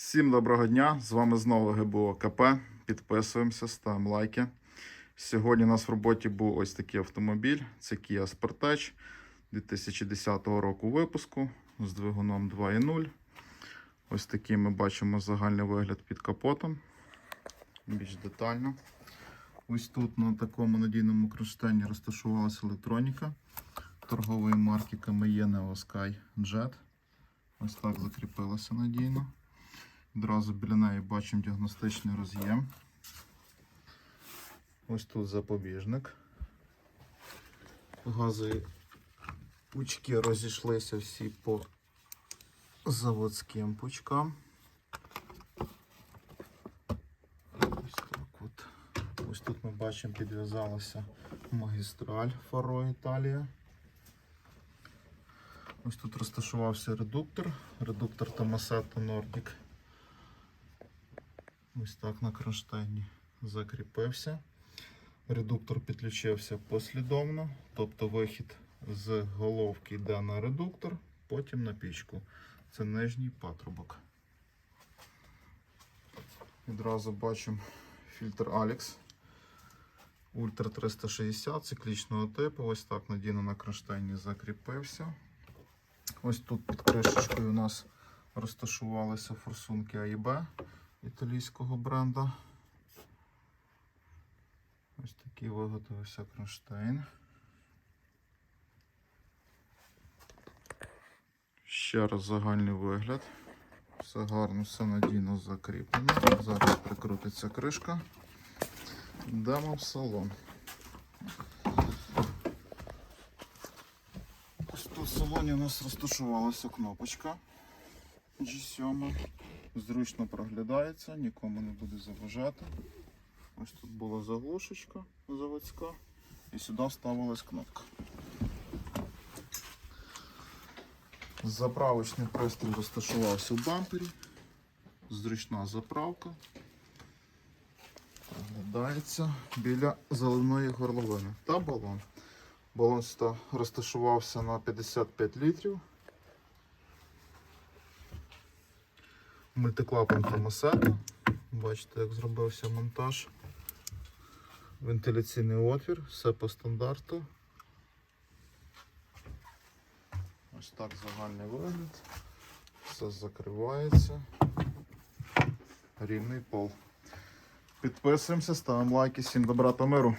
Всім доброго дня! З вами знову ГБО КП. Підписуємося, ставимо лайки. Сьогодні у нас в роботі був ось такий автомобіль. Це Kia Sportage 2010 року випуску з двигуном 2.0. Ось такий ми бачимо загальний вигляд під капотом. Більш детально. Ось тут на такому надійному кронштейні розташувалася електроніка торгової марки Neo Sky Jet. Ось так закріпилася надійно. Одразу біля неї бачимо діагностичний роз'єм. Ось тут запобіжник. Газові пучки розійшлися всі по заводським пучкам. Ось так от. Ось тут ми бачимо підв'язалася магістраль Фаро Італія. Ось тут розташувався редуктор, редуктор Tomasetto Nordic. Ось так на кронштейні закріпився. Редуктор підключився послідовно, тобто вихід з головки йде на редуктор, потім на пічку. Це нижній патрубок. Відразу бачимо фільтр Alex Ультра 360 циклічного типу. Ось так надійно на кронштейні закріпився. Ось тут під кришечкою у нас розташувалися форсунки А і Б італійського бренда. Ось такий виготовився кронштейн. Ще раз загальний вигляд. Все гарно, все надійно закріплено. Зараз прикрутиться кришка. Йдемо в салон. Ось тут в салоні у нас розташувалася кнопочка G7. Зручно проглядається, нікому не буде заважати. Ось тут була заглушечка заводська і сюди вставилась кнопка. Заправочний пристрій розташувався в бампері. Зручна заправка. Проглядається біля заливної горловини та балон. Балон розташувався на 55 літрів. Мультиклапан Томасета. Бачите, як зробився монтаж. Вентиляційний отвір, все по стандарту. Ось так загальний вигляд. Все закривається. Рівний пол. Підписуємося, ставимо лайки. Всім добра та миру.